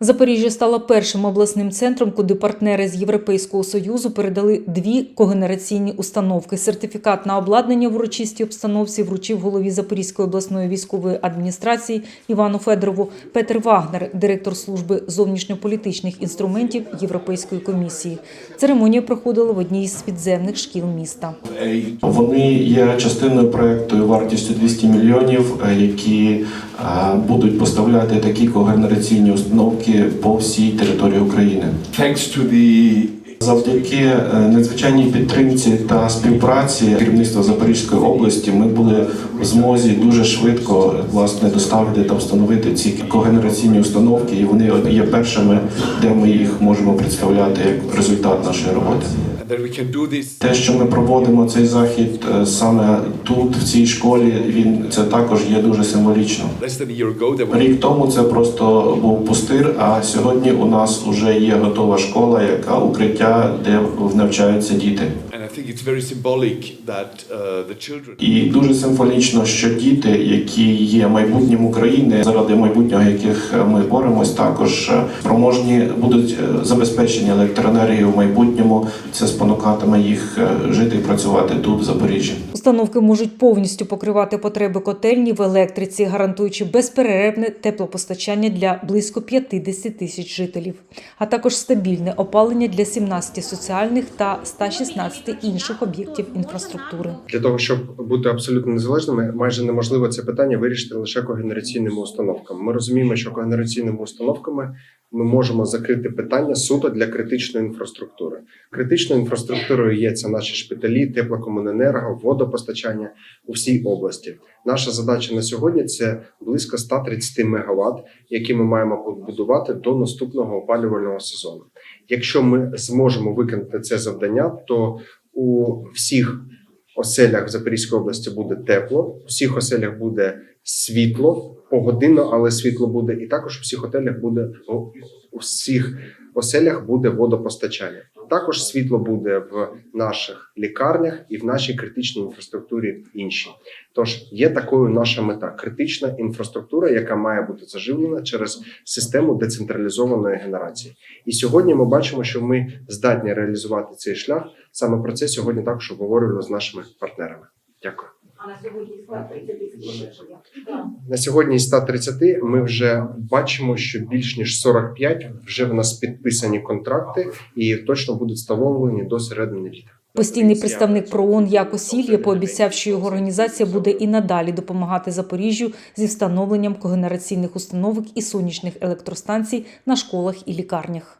Запоріжжя стало першим обласним центром, куди партнери з Європейського союзу передали дві когенераційні установки. Сертифікат на обладнання в урочистій обстановці вручив голові Запорізької обласної військової адміністрації Івану Федорову Петер Вагнер, директор служби зовнішньополітичних інструментів Європейської комісії. Церемонія проходила в одній з підземних шкіл міста. Вони є частиною проекту вартістю 200 мільйонів, е, які е, будуть поставляти такі когенераційні установки по всій території України. Thanks to the Завдяки е, надзвичайній підтримці та співпраці керівництва Запорізької області ми були в змозі дуже швидко власне доставити та встановити ці когенераційні установки, і вони є першими, де ми їх можемо представляти як результат нашої роботи. Те, що ми проводимо цей захід е, саме тут, в цій школі, він це також є дуже символічно. Рік тому це просто був пустир. А сьогодні у нас вже є готова школа, яка укриття, де навчаються діти. And I think it's very symbolic that uh, the children І дуже символічно, що діти, які є майбутнім України, заради майбутнього яких ми боремось, також е, спроможні будуть е, забезпечені електроенергією в майбутньому. Це спонукатиме їх е, жити і працювати тут, в Запоріжжі. Установки можуть повністю покривати потреби котельні в електриці, гарантуючи безперервне теплопостачання для близько 50 тисяч жителів, а також стабільне опалення для 17 соціальних та 116 інших об'єктів інфраструктури. Для того щоб бути абсолютно незалежними, майже неможливо це питання вирішити лише когенераційними установками. Ми розуміємо, що когенераційними установками ми можемо закрити питання суто для критичної інфраструктури. Критичною інфраструктурою є це наші шпиталі, теплокомуненерго, водопостачання у всій області. Наша задача на сьогодні це близько 130 мегаватт, які ми маємо побудувати до наступного опалювального сезону. Якщо ми зможемо виконати це завдання, то у всіх оселях в Запорізькій області буде тепло, у всіх оселях буде світло погодинно, але світло буде, і також у всіх отелях буде у всіх оселях буде водопостачання. Також світло буде в наших лікарнях і в нашій критичній інфраструктурі інші. Тож є такою наша мета критична інфраструктура, яка має бути заживлена через систему децентралізованої генерації. І сьогодні ми бачимо, що ми здатні реалізувати цей шлях. Саме про це сьогодні також обговорювали з нашими партнерами. Дякую. А на сьогодні склад 30 тисяч На сьогодні із 130 ми вже бачимо, що більш ніж 45 вже в нас підписані контракти і точно будуть встановлені до середини літа. Постійний представник ПРООН Яко Сільє пообіцяв, що його організація буде і надалі допомагати Запоріжжю зі встановленням когенераційних установок і сонячних електростанцій на школах і лікарнях.